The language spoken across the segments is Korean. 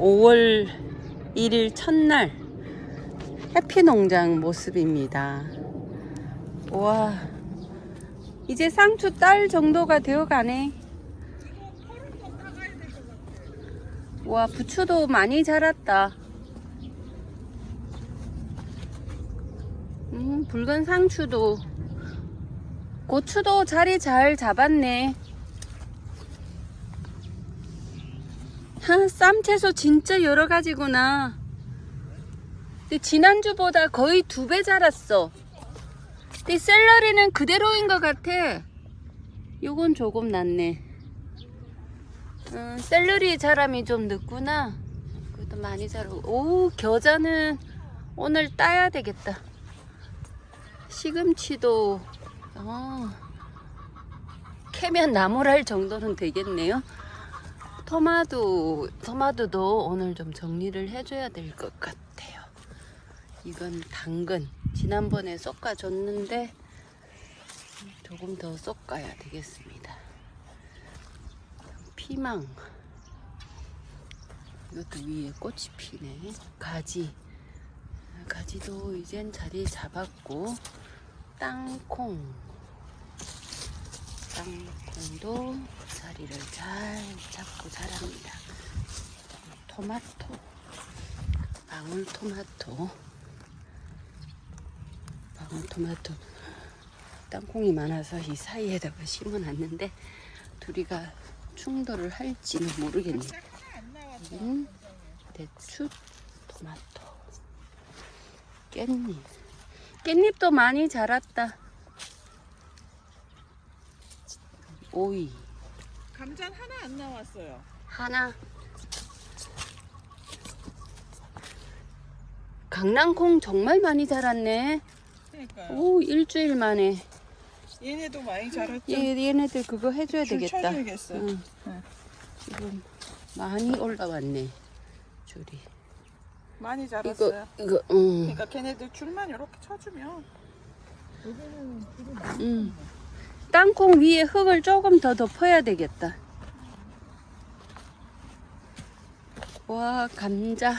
5월 1일 첫날 해피농장 모습입니다. 와, 이제 상추 딸 정도가 되어 가네. 와, 부추도 많이 자랐다. 음, 붉은 상추도 고추도 자리 잘 잡았네. 하, 쌈 채소 진짜 여러 가지구나. 근데 지난주보다 거의 두 배 자랐어. 근데 샐러리는 그대로인 것 같아. 요건 조금 낫네. 음, 샐러리 자람이 좀 늦구나. 그것도 많이 자르고. 오, 겨자는 오늘 따야 되겠다. 시금치도, 어, 캐면 나무랄 정도는 되겠네요. 토마토, 토마토도 오늘 좀 정리를 해줘야 될 것 같아요. 이건 당근. 지난번에 솎아줬는데 조금 더 솎아야 되겠습니다. 피망. 이것도 위에 꽃이 피네. 가지. 가지도 이젠 자리 잡았고, 땅콩. 땅콩도 자리를 잘 잡고 자랍니다. 토마토, 방울토마토, 방울토마토. 땅콩이 많아서 이 사이에다가 심어놨는데 둘이가 충돌을 할지는 모르겠네. 음, 대추, 토마토, 깻잎. 깻잎도 많이 자랐다. 오이. 감자 하나 안 나왔어요. 하나 강낭콩 정말 많이 자랐네 그러니까요. 오 일주일 만에 얘네도 많이 자랐죠. 얘, 얘네들 그거 해줘야 줄 되겠다 쳐줘야겠어. 응. 응. 지금 많이 올라왔네 줄이 많이 이거 자랐어요. 이거 응. 그러니까 걔네들 줄만 이렇게 쳐주면 여기는 줄이 많이 응. 땅콩 위에 흙을 조금 더 덮어야 되겠다. 와 감자.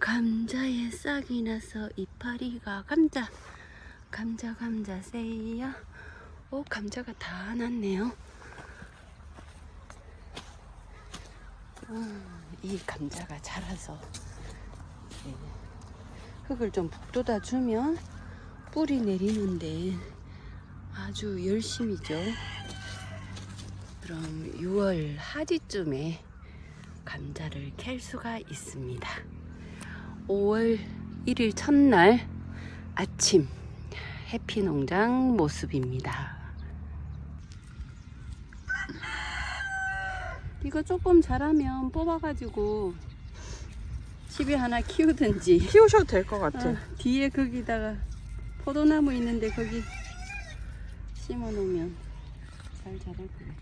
감자에 싹이 나서 이파리가 감자. 감자 감자 세이야 오 감자가 다 났네요. 음, 이 감자가 자라서 예, 흙을 좀 북돋아 주면 뿌리 내리는데 아주 열심이죠 그럼 6월 하지쯤에 감자를 캘 수가 있습니다 5월 1일 첫날 아침 해피농장 모습입니다. 이거 조금 자라면 뽑아가지고 집에 하나 키우든지 키우셔도 될 것 같아. 어, 뒤에 거기다가 포도나무 있는데 거기 심어 놓으면 잘 자랄 거예요.